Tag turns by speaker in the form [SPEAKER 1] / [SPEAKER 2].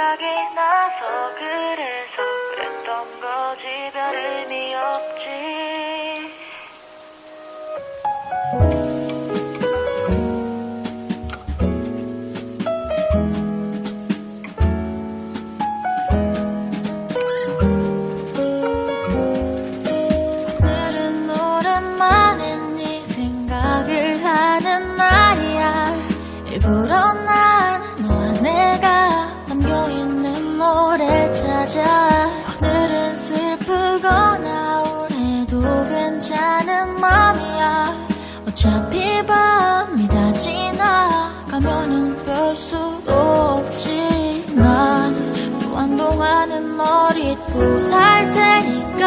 [SPEAKER 1] 생각이 나서 그래서 그랬던 거지. 별 의미 없지. 오늘은 오랜만에 네 생각을 하는 날이야. 일부러 맞아. 오늘은 슬프거나 올해도 괜찮은 맘이야. 어차피 밤이 다 지나가면은 별 수도 없지 난 뭐 무한동안은 널 잊고 살 테니까.